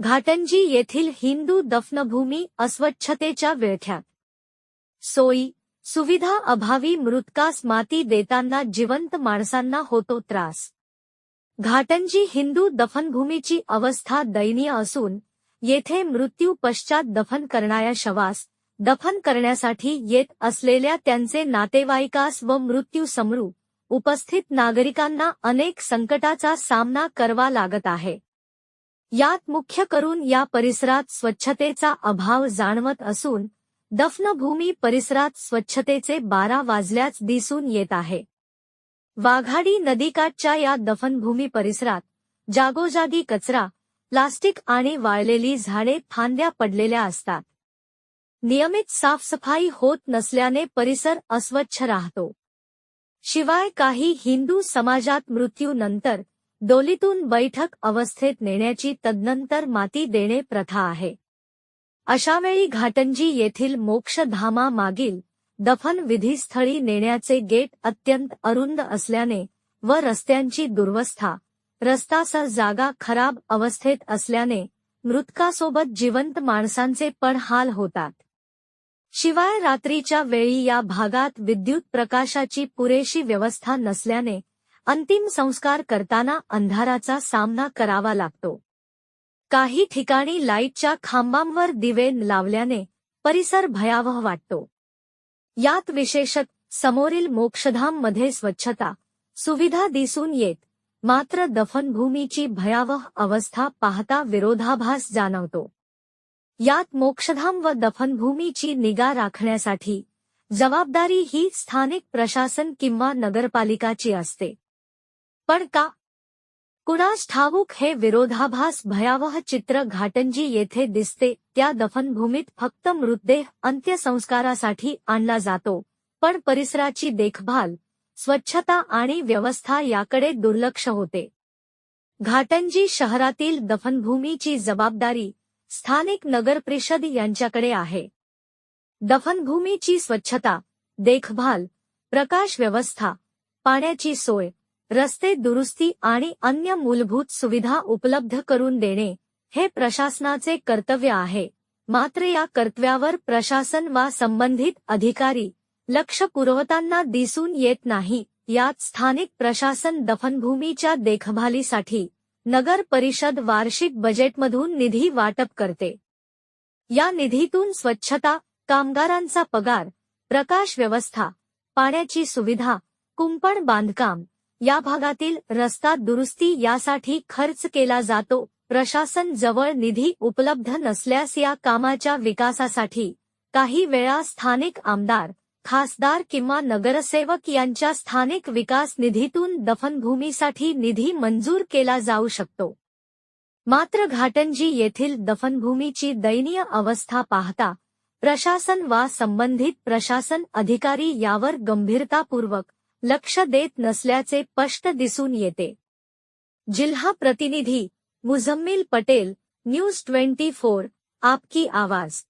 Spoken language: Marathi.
घाटंजी येथील हिंदू दफनभूमी अस्वच्छतेच्या विळख्यात सोयी सुविधा अभावी मृतकास माती देताना जिवंत माणसांना होतो त्रास. घाटंजी हिंदू दफनभूमीची अवस्था दयनीय असून येथे मृत्यू पश्चात दफन करणाऱ्या शवास दफन करण्यासाठी येत असलेल्या त्यांचे नातेवाईकास व मृत्यू समरू उपस्थित नागरिकांना अनेक संकटाचा सामना करवा लागत आहे. यात मुख्य करून या परिसरात स्वच्छतेचा अभाव जाणवत असून दफनभूमी परिसरात स्वच्छतेचे बारा वाजल्याच दिसून येत आहे. वाघाडी नदीकाठच्या या दफनभूमी परिसरात जागोजागी कचरा प्लास्टिक आणि वाळलेली झाडे फांद्या पडलेल्या असतात. नियमित साफसफाई होत नसल्याने परिसर अस्वच्छ राहतो. शिवाय काही हिंदू समाजात मृत्यूनंतर डोलीतून बैठक अवस्थेत नेण्याची तदनंतर माती देणे प्रथा आहे. अशावेळी घाटंजी येथील मोक्षधामा मागील दफन विधीस्थळी नेण्याचे गेट अत्यंत अरुंद असल्याने व रस्त्यांची दुर्वस्था रस्तासह जागा खराब अवस्थेत असल्याने मृतकासोबत जिवंत माणसांचे पण हाल होतात. शिवाय रात्रीच्या वेळी या भागात विद्युत प्रकाशाची पुरेशी व्यवस्था नसल्याने अंतिम संस्कार करताना अंधाराचा सामना करावा लागतो. काही ठिकाणी लाईटच्या खांबांवर दिवे लावल्याने परिसर भयावह वाटतो. यात विशेषत समोरील मोक्षधाममध्ये स्वच्छता सुविधा दिसून येत मात्र दफनभूमीची भयावह अवस्था पाहता विरोधाभास जाणवतो. यात मोक्षधाम व दफनभूमीची निगा राखण्यासाठी जबाबदारी ही स्थानिक प्रशासन किंवा नगरपालिकाची असते. पण का? कुणास ठाऊक हे विरोधाभास भयावह चित्र घाटंजी येथे दिसते त्या दफनभूमीत फक्त मृतदेह अंत्यसंस्कारासाठी आणला जातो. पण परिसराची देखभाल स्वच्छता आणि व्यवस्था याकडे दुर्लक्ष होते. घाटंजी शहरातील दफनभूमीची जबाबदारी स्थानिक नगर परिषद यांच्याकडे आहे. दफनभूमीची स्वच्छता देखभाल प्रकाश व्यवस्था पाण्याची सोय रस्ते दुरुस्ती आणि अन्य मूलभूत सुविधा उपलब्ध करून देणे हे प्रशासनाचे कर्तव्य आहे. मात्र या कर्तव्यावर प्रशासन वा संबंधित अधिकारी लक्ष पुरवताना दिसून येत नाही. यात स्थानिक प्रशासन दफनभूमीच्या देखभालीसाठी नगर परिषद वार्षिक बजेटमधून निधी वाटप करते. या निधीतून स्वच्छता कामगारांचा पगार प्रकाश व्यवस्था पाण्याची सुविधा कुंपण बांधकाम या भागातील रस्ता दुरुस्ती यासाठी खर्च केला जातो. प्रशासन जवळ निधी उपलब्ध नसल्यास या कामाच्या विकासासाठी काही वेळा स्थानिक आमदार खासदार किंवा नगरसेवक यांच्या स्थानिक विकास निधीतून दफनभूमीसाठी निधी मंजूर केला जाऊ शकतो. मात्र घाटंजी येथील दफनभूमीची दयनीय अवस्था पाहता प्रशासन वा संबंधित प्रशासन अधिकारी यावर गंभीरतापूर्वक लक्ष देत नसल्याचे स्पष्ट दिसून येते. जिल्हा प्रतिनिधी Muzammil Patel news twenty four आपकी आवाज.